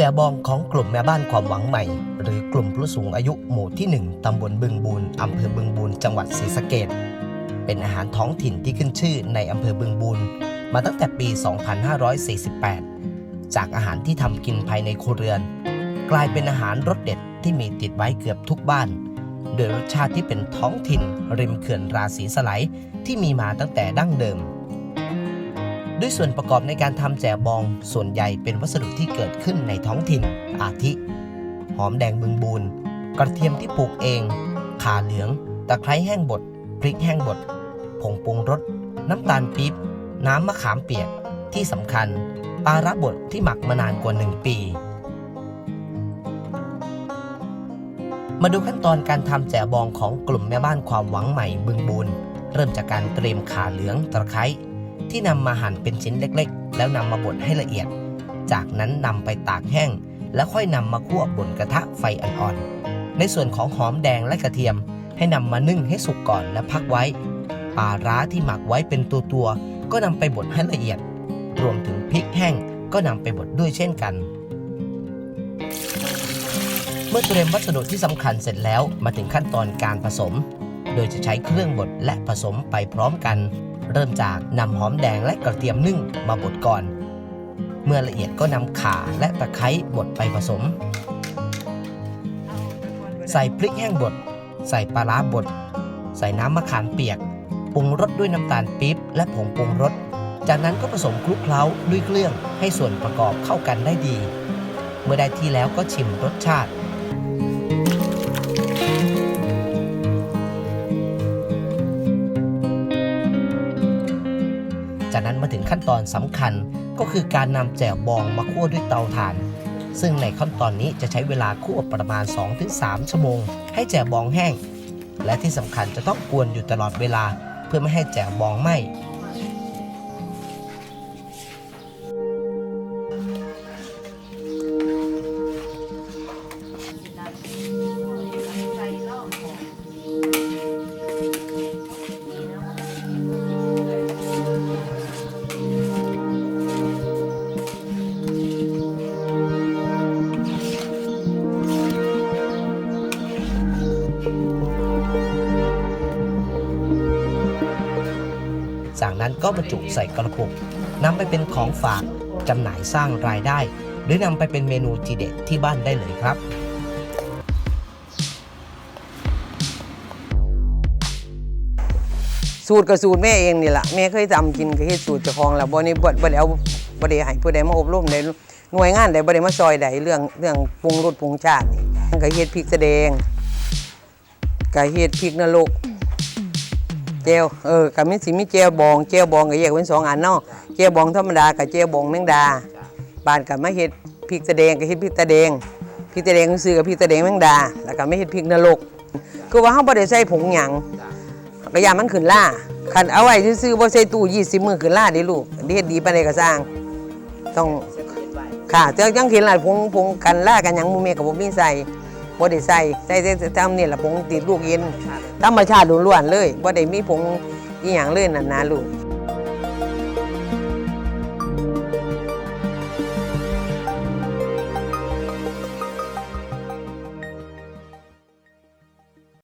จบองของกลุ่มแม่บ้านความหวังใหม่ หรือกลุ่มผู้สูงอายุหมู่ที่ 1 ตำบลบึงบูนอำเภอบึงบูนจังหวัดศรีสะเกดเป็นอาหารท้องถิ่นที่ขึ้นชื่อในอำเภอบึงบูนมาตั้งแต่ปี 2548 จากอาหารที่ทำกินภายในครัวเรือน กลายเป็นอาหารรสเด็ดที่มีติดไว้เกือบทุกบ้าน โดยรสชาติที่เป็นท้องถิ่นริมเขื่อนราศีสไลด์ที่มีมาตั้งแต่ดั้งเดิม ด้วยส่วนประกอบในการทำแจ่บอง ส่วนใหญ่เป็นวัสดุที่เกิดขึ้นในท้องถิ่น อาทิ หอมแดงบึงบูนกระเทียมที่ปลูกเอง ข่าเหลือง ตะไคร้แห้งบด พริกแห้งบด ผงปรุงรส น้ำตาลปี๊บ น้ำมะขามเปียก ที่สำคัญ ปลาระบดที่หมักมานานกว่า 1 ปี มาดูขั้นตอนการทำแจ่บองของกลุ่มแม่บ้านความหวังใหม่บึงบูนเริ่มจากการเตรียมข่าเหลือง ตะไคร้ ที่นำมาหั่นเป็นชิ้นเล็กๆ แล้วนำมาบดให้ละเอียด จากนั้นนำไปตากแห้ง แล้วค่อยนำมาคั่วบนกระทะไฟอ่อนๆ ในส่วนของหอมแดงและกระเทียม ให้นำมานึ่งให้สุกก่อนและพักไว้ปลาร้าที่หมักไว้เป็นตัวๆก็นำไปบดให้ละเอียด รวมถึงพริกแห้งก็นำไปบดด้วยเช่นกัน เมื่อเตรียมวัสดุที่สำคัญเสร็จแล้วมาถึงขั้นตอนการผสม โดยจะใช้เครื่องบดและผสมไปพร้อมกัน เริ่มจากนำหอมแดงและกระเทียมนึ่งมาบดก่อน เมื่อละเอียดก็นำข่าและตะไคร้บดไปผสม ใส่พริกแห้งบด ใส่ปลาร้าบด ใส่น้ำมะขามเปียก ปรุงรสด้วยน้ำตาลปี๊บและผงปรุงรส จากนั้นก็ผสมคลุกเคล้าด้วยเครื่องให้ส่วนประกอบเข้ากันได้ดี เมื่อได้ที่แล้วก็ชิมรสชาติ จากนั้นมาถึงขั้นตอนสำคัญก็คือการนำแจ่วบองมาคั่วด้วยเตาถ่าน ซึ่งในขั้นตอนนี้จะใช้เวลาคั่วประมาณ 2-3 ชั่วโมง ให้แจ่วบองแห้ง และที่สำคัญจะต้องกวนอยู่ตลอดเวลา เพื่อไม่ให้แจ่วบองไหม้ จากนั้นก็บรรจุใส่กระปุกนำไปเป็นของฝากจำหน่ายสร้างรายได้ หรือนำไปเป็นเมนูทีเด็ดที่บ้านได้เลยครับสูตรกับสูตรแม่เองนี่แหละแม่เคยทำกินก็เฮ็ดสูตรเจ้าของแล้วบ่นี่บ่บ่ได้เอาบ่ได้ให้ผู้ใดมาอบรมใดหน่วยงานใดบ่ได้มาซอยใดเรื่องเรื่องปรุงรสปรุงชาตินี่ก็เฮ็ดพริกแสดงก็เฮ็ดพริกนรก แจ่วเออก็มีสิมีแจ่วบองแจ่วบองก็แยกเป็นสองอันเนาะแจ่วบองธรรมดากับแจ่วบองแมงดาบ้านก็มาเฮ็ดพริกแสดงก็เฮ็ดพริกตะแดงพริกตะแดงซื้อกับพริกตะแดงแมงดา แล้วก็ไม่เฮ็ดพริกนรกคือว่าเฮาบ่ได้ใส่ผงหยังกระยามันขึ้นล่าคันเอาไว้ซื้อๆบ่ใส่ตู้20มื้อขึ้นล่าเด้ลูกเฮ็ดดีปานใดก็สร้าง ต้องค่ะเจ้าจังเห็นล่ะผงผงกันล่ากันหยังหมู่แม่ก็บ่มีใส่ บ่ได้ใส่ใส่แต่ทำนี่ล่ะผงติดลูกเย็นธรรมชาติล้วนๆเลยบ่ได้มีผงอีหยังเลยนั่นนะลูก